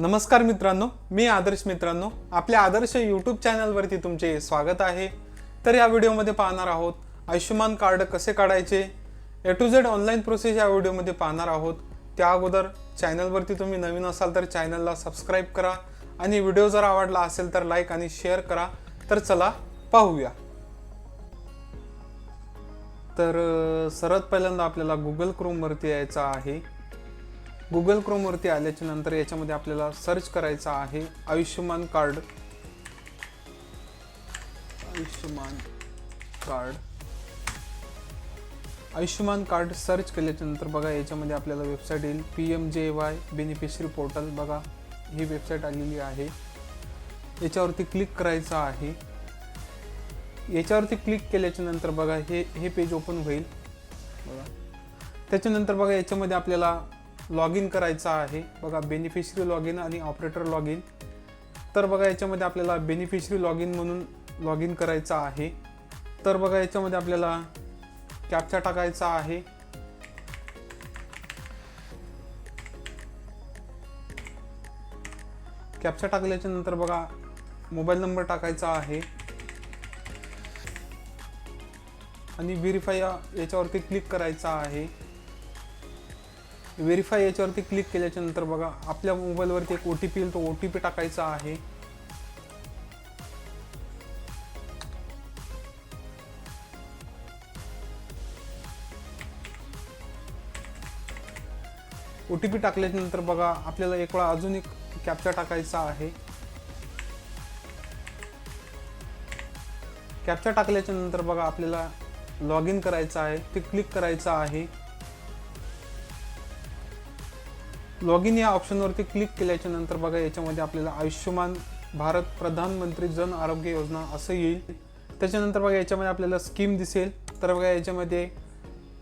नमस्कार मित्रांनो मी आदर्श मित्रांनो. आपल्या आदर्श यूट्यूब चॅनलवरती तुमचे स्वागत आहे. तर या व्हिडिओमध्ये पाहणार आहोत आयुष्यमान कार्ड कसे काढायचे? A to Z online process या व्हिडिओमध्ये पाहणार आहोत. त्या अगोदर चॅनलवरती तुम्ही नवीन असाल तर चॅनलला सबस्क्राईब करा. आणि व्हिडिओ जर आवडला असेल तर लाईक आणि शेअर करा. तर चला पाहूया. तर सर्वात पहिल्यांदा आपल्याला गुगल क्रोमवरती यायचं आहे. गुगल क्रोमवरती आल्याच्यानंतर याच्यामध्ये आपल्याला सर्च करायचं आहे. Ayushman card. Ayushman card. Ayushman card search केल्याच्यानंतर बघा याच्यामध्ये आपल्याला वेबसाईट येईल. P M J Y beneficiary portal बघा ही वेबसाईट आलेली आहे. याच्यावरती क्लिक करायचं आहे. याच्यावरती क्लिक केल्याच्यानंतर बघा हे हे पेज ओपन होईल. बघा. त्याच्यानंतर बघा याच्यामध्ये आपल्याला लॉग इन करायचं आहे. बघा बेनिफिशरी लॉग इन आणि ऑपरेटर लॉग इन तर बघा याच्यामध्ये आपल्याला बेनिफिशरी लॉग इन म्हणून लॉग इन करायचं आहे. तर बघा याच्यामध्ये आपल्याला कॅप्चा टाकायचा आहे. कॅप्चा टाकल्याच्या नंतर बघा मोबाईल नंबर टाकायचा आहे. आणि व्हेरीफाय याच्यावरती क्लिक करायचा आहे. व्हेरीफाय याच्यावरती क्लिक केल्याच्यानंतर बघा आपल्या मोबाईलवरती एक ओ टी पी येईल तो ओ टी पी टाकायचा आहे. ओ टी पी टाकल्याच्यानंतर बघा आपल्याला एक वेळा अजून एक कॅप्चा टाकायचा आहे. कॅप्चा टाकल्याच्या नंतर बघा आपल्याला लॉग इन करायचं आहे ते क्लिक करायचं आहे. लॉग इन या ऑप्शनवरती क्लिक केल्याच्यानंतर बघा याच्यामध्ये आपल्याला आयुष्यमान भारत प्रधानमंत्री जन आरोग्य योजना असं येईल. त्याच्यानंतर बघा याच्यामध्ये आपल्याला स्कीम दिसेल. तर बघा याच्यामध्ये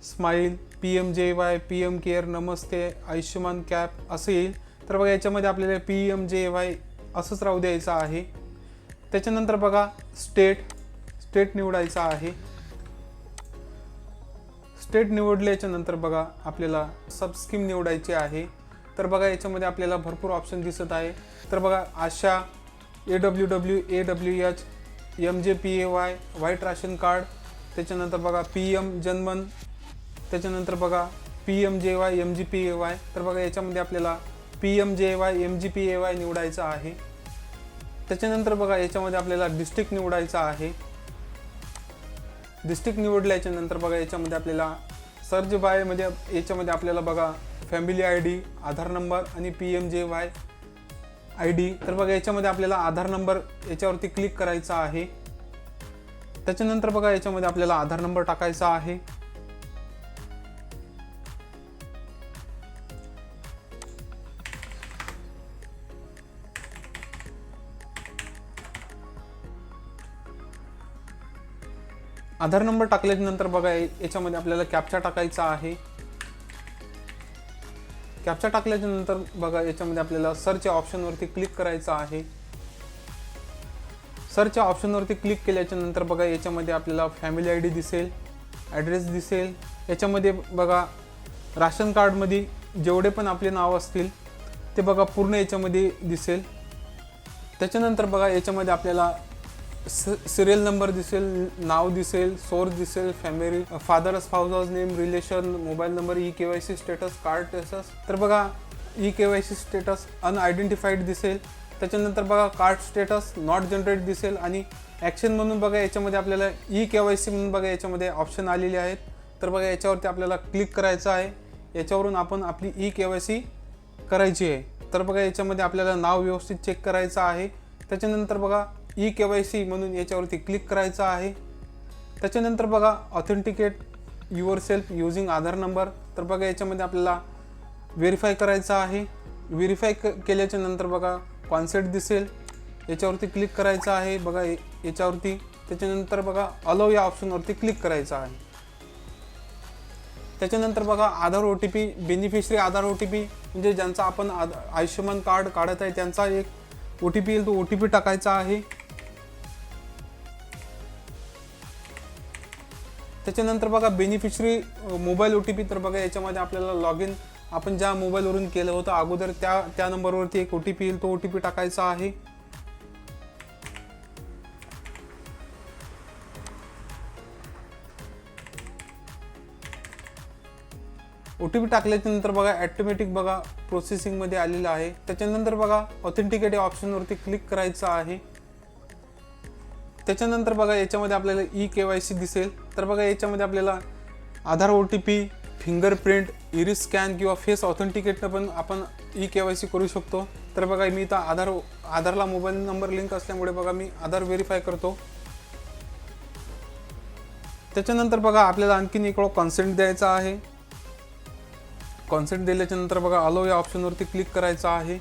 smile P M J Y P M care नमस्ते आयुष्यमान कॅप असं येईल. तर बघा याच्यामध्ये आपल्याला पी एम जे वाय असंच राहू द्यायचं आहे. त्याच्यानंतर बघा स्टेट स्टेट निवडायचा आहे. स्टेट निवडल्याच्या नंतर बघा आपल्याला सबस्कीम निवडायची आहे. तर बघा याच्यामध्ये आपल्याला भरपूर ऑप्शन दिसत आहे. तर बघा Asha A W W A W H M J P A Y white ration card त्याच्यानंतर बघा पी एम जनमन त्याच्यानंतर बघा P M J Y M G P A Y तर बघा याच्यामध्ये आपल्याला P M J Y M G P A Y निवडायचं आहे. त्याच्यानंतर बघा याच्यामध्ये आपल्याला डिस्ट्रिक्ट निवडायचा आहे. डिस्ट्रिक्ट निवडल्याच्या नंतर बघा याच्यामध्ये आपल्याला सर्च बाय म्हणजे याच्यामध्ये आपल्याला बघा family I D Aadhaar number आणि P M J Y I D तर बघा याच्यामध्ये आपल्याला आधार नंबर याच्यावरती क्लिक करायचा आहे. त्याच्यानंतर बघा याच्यामध्ये आपल्याला आधार नंबर टाकायचा आहे. आधार नंबर टाकल्यानंतर बघा याच्यामध्ये आपल्याला कॅप्चा टाकायचा आहे. कॅप्चा टाकल्याच्या नंतर बघा याच्यामध्ये आपल्याला सर्च या ऑप्शनवरती क्लिक करायचं आहे. सर्च या ऑप्शनवरती क्लिक केल्याच्यानंतर बघा याच्यामध्ये आपल्याला फॅमिली आय डी दिसेल ॲड्रेस दिसेल. याच्यामध्ये बघा राशन कार्डमध्ये जेवढे पण आपले नाव असतील ते बघा पूर्ण याच्यामध्ये दिसेल. त्याच्यानंतर बघा याच्यामध्ये आपल्याला सिरियल नंबर दिसेल नाव दिसेल सोर्स दिसेल family father spouse name relation mobile number E K Y C status card status तर बघा E K Y C status unidentified दिसेल. त्याच्यानंतर बघा कार्ड स्टेटस नॉट जनरेट दिसेल. आणि ॲक्शन म्हणून बघा याच्यामध्ये आपल्याला ई के वाय सी म्हणून बघा याच्यामध्ये ऑप्शन आलेले आहेत. तर बघा याच्यावरती आपल्याला क्लिक करायचं आहे. याच्यावरून आपण आपली ई के वाय सी करायची आहे. तर बघा याच्यामध्ये आपल्याला नाव व्यवस्थित चेक करायचं आहे. त्याच्यानंतर बघा ई के वाय सी म्हणून याच्यावरती क्लिक करायचं आहे. त्याच्यानंतर बघा authenticate yourself using Aadhaar number तर बघा याच्यामध्ये आपल्याला व्हेरीफाय करायचं आहे. व्हेरीफाय क केल्याच्यानंतर बघा कॉन्सेप्ट दिसेल. याच्यावरती क्लिक करायचं आहे. बघा याच्यावरती. त्याच्यानंतर बघा अलो या ऑप्शनवरती क्लिक करायचं आहे. त्याच्यानंतर बघा Aadhaar O T P beneficiary Aadhaar O T P म्हणजे ज्यांचा आपण आयुष्यमान कार्ड काढत आहे त्यांचा एक ओ टी पी येईल तो ओ टी पी टाकायचा आहे. त्याच्यानंतर बघा beneficiary mobile O T P तर बघा याच्यामध्ये आपल्याला लॉग इन आपण ज्या मोबाईलवरून केलं होतं अगोदर त्या त्या नंबरवरती एक ओ टी पी येईल तो ओ टी पी टाकायचा आहे. ओ टी पी टाकल्याच्यानंतर बघा ॲटोमॅटिक बघा प्रोसेसिंगमध्ये आलेलं आहे. त्याच्यानंतर बघा ऑथेंटिकेट या ऑप्शनवरती क्लिक करायचं आहे. त्याच्यानंतर बघा याच्यामध्ये आपल्याला ई के वाय सी दिसेल. तर बघा याच्यामध्ये आपल्याला Aadhaar O T P fingerprint iris scan किंवा फेस ऑथेंटिकेटनं पण आपण ई के वाय सी करू शकतो. तर बघा मी इथं आधार आधारला मोबाईल नंबर लिंक असल्यामुळे बघा मी आधार व्हेरीफाय करतो. त्याच्यानंतर बघा आपल्याला आणखीन एक कॉन्सेंट द्यायचा आहे. कॉन्सेंट दिल्याच्या नंतर बघा अलो या ऑप्शनवरती क्लिक करायचं आहे.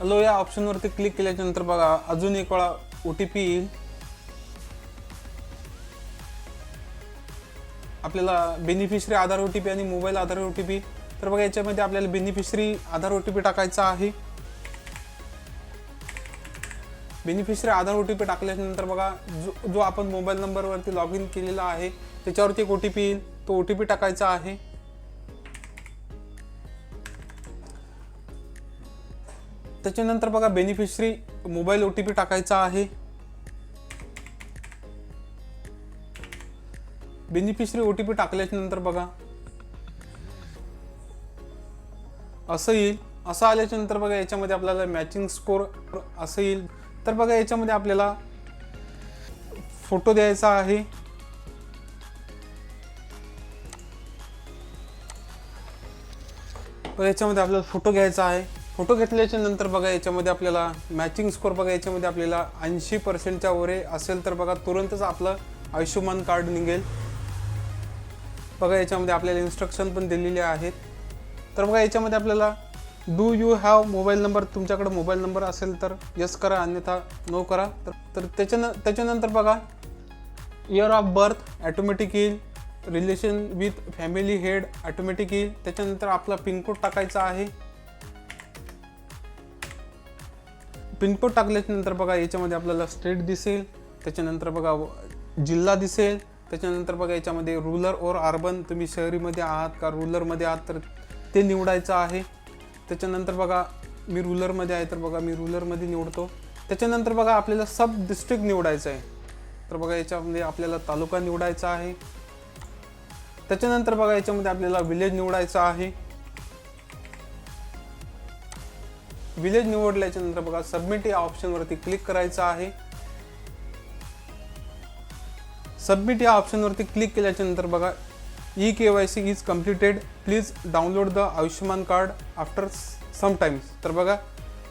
अलो या ऑप्शनवरती क्लिक केल्याच्यानंतर बघा अजून एक वेळा ओ टी पी येईल. आपल्याला beneficiary Aadhaar O T P आणि mobile Aadhaar O T P तर बघा याच्यामध्ये आपल्याला beneficiary Aadhaar O T P टाकायचा आहे. Beneficiary Aadhaar O T P टाकल्यानंतर बघा जो जो आपण मोबाईल नंबरवरती लॉग इन केलेला आहे त्याच्यावरती एक ओ टी पी येईल. तो ओ टी पी टाकायचा आहे. त्याच्यानंतर बघा beneficiary mobile O T P टाकायचा आहे. बेनिफिशरी ओ टी पी टाकल्याच्या नंतर बघा असं येईल. असं आल्याच्यानंतर बघा याच्यामध्ये आपल्याला मॅचिंग स्कोर असं येईल. तर बघा याच्यामध्ये आपल्याला फोटो द्यायचा आहे. याच्यामध्ये आपल्याला फोटो घ्यायचा आहे. फोटो घेतल्याच्या नंतर बघा याच्यामध्ये आपल्याला मॅचिंग स्कोर बघा याच्यामध्ये आपल्याला ऐंशी पर्सेंटच्या वरे असेल तर बघा तुरंतच आपलं आयुष्यमान कार्ड निघेल. बघा याच्यामध्ये आपल्याला इन्स्ट्रक्शन पण दिलेले आहेत. तर बघा याच्यामध्ये आपल्याला do you have mobile number तुमच्याकडे मोबाईल नंबर असेल तर यस करा अन्यथा नो करा. तर तर त्याच्यानंतर बघा इयर ऑफ बर्थ ॲटोमॅटिक येईल. Relation with family head automatic येईल. त्याच्यानंतर आपला पिनकोड टाकायचा आहे. पिनकोड टाकल्याच्यानंतर बघा याच्यामध्ये आपल्याला स्टेट दिसेल त्याच्यानंतर बघा जिल्हा दिसेल त्याच्यानंतर बघा याच्यामध्ये रुलर और अर्बन तुम्ही शहरीमध्ये आहात का रुलरमध्ये आहात तर ते निवडायचं आहे. त्याच्यानंतर बघा मी रुलरमध्ये आहे तर बघा मी रुलरमध्ये निवडतो. त्याच्यानंतर बघा आपल्याला सब डिस्ट्रिक्ट निवडायचं आहे. तर बघा याच्यामध्ये आपल्याला तालुका निवडायचा आहे. त्याच्यानंतर बघा याच्यामध्ये आपल्याला विलेज निवडायचा आहे. विलेज निवडल्याच्या नंतर बघा सबमिट या ऑप्शनवरती क्लिक करायचं आहे. सबमिट या ऑप्शनवरती क्लिक केल्याच्यानंतर बघा E K Y C is completed please download the Ayushman card after some times तर बघा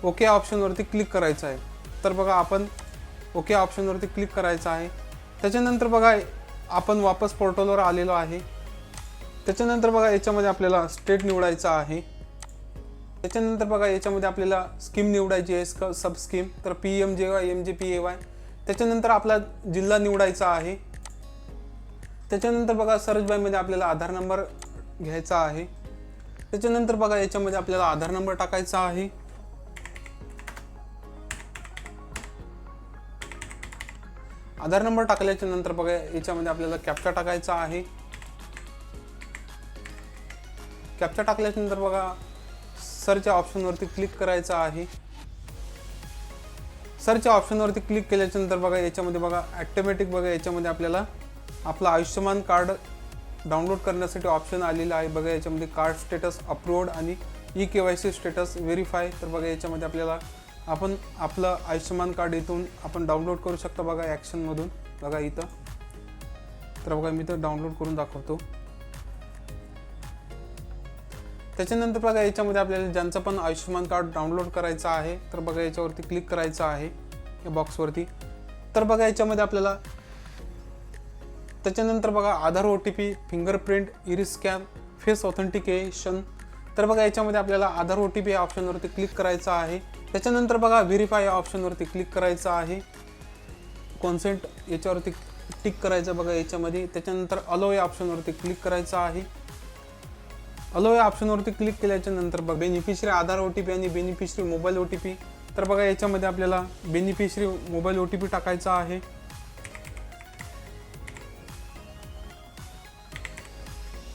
ओके ऑप्शनवरती क्लिक करायचं आहे. तर बघा आपण ओके ऑप्शनवरती क्लिक करायचं आहे. त्याच्यानंतर बघा आपण वापस पोर्टलवर आलेलो आहे. त्याच्यानंतर बघा याच्यामध्ये आपल्याला स्टेट निवडायचं आहे. त्याच्यानंतर बघा याच्यामध्ये आपल्याला स्कीम निवडायची आहे सब स्कीम तर P M J Y M J P A Y त्याच्यानंतर आपला जिल्हा निवडायचा आहे. त्याच्यानंतर बघा सर्च बायमध्ये आपल्याला आधार नंबर घ्यायचा आहे. त्याच्यानंतर बघा याच्यामध्ये आपल्याला आधार नंबर टाकायचा आहे. आधार नंबर टाकल्याच्या नंतर बघा याच्यामध्ये आपल्याला कॅप्चा टाकायचा आहे. कॅप्चा टाकल्याच्या नंतर बघा सरच्या ऑप्शनवरती क्लिक करायचं आहे. सरच्या ऑप्शनवरती क्लिक केल्याच्यानंतर बघा याच्यामध्ये बघा ॲटोमॅटिक बघा याच्यामध्ये आपल्याला आपलं आयुष्यमान कार्ड डाउनलोड करण्यासाठी ऑप्शन आलेलं आहे. बघा याच्यामध्ये कार्ड स्टेटस अपलोड आणि E K Y C status verify तर बघा याच्यामध्ये आपल्याला आपण आपलं आयुष्यमान कार्ड इथून आपण डाउनलोड करू शकता बघा ॲक्शनमधून बघा इथं. तर बघा मी तर डाउनलोड करून दाखवतो. त्याच्यानंतर बघा याच्यामध्ये आपल्याला ज्यांचं पण आयुष्यमान कार्ड डाउनलोड करायचं आहे तर बघा याच्यावरती क्लिक करायचं आहे या बॉक्सवरती तर बघा याच्यामध्ये आपल्याला त्याच्यानंतर बघा Aadhaar O T P fingerprint iris scan face authentication तर बघा याच्यामध्ये आपल्याला आधार ओ टी पी या ऑप्शनवरती क्लिक करायचं आहे. त्याच्यानंतर बघा व्हेरीफाय या ऑप्शनवरती क्लिक करायचं आहे. कॉन्सेंट याच्यावरती टिक करायचं बघा याच्यामध्ये. त्याच्यानंतर अलो या ऑप्शनवरती क्लिक करायचं आहे. अलो या ऑप्शनवरती क्लिक केल्याच्यानंतर बघा beneficiary Aadhaar O T P आणि beneficiary mobile O T P तर बघा याच्यामध्ये आपल्याला beneficiary mobile O T P टाकायचा आहे.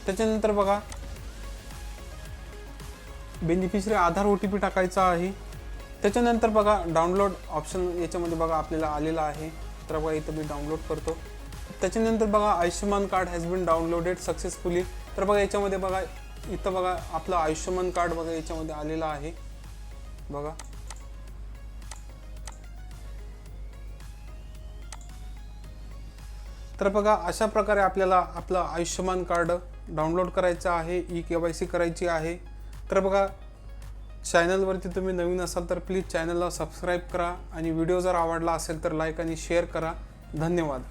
त्याच्यानंतर बघा beneficiary Aadhaar O T P टाकायचा आहे. त्याच्यानंतर बघा डाउनलोड ऑप्शन याच्यामध्ये बघा आपल्याला आलेला आहे. तर बघा इथं मी डाउनलोड करतो. त्याच्यानंतर बघा Ayushman card has been downloaded successfully तर बघा याच्यामध्ये बघा इथं बघा आपलं आयुष्यमान कार्ड बघा याच्यामध्ये आलेलं आहे. बघा. तर बघा अशा प्रकारे आपल्याला आपलं आयुष्यमान कार्ड डाउनलोड करायचं आहे ई के वाय सी करायची आहे. तर बघा चॅनलवरती तुम्ही नवीन असाल तर प्लीज चॅनलला सबस्क्राईब करा आणि व्हिडिओ जर आवडला असेल तर लाईक आणि शेअर करा. धन्यवाद.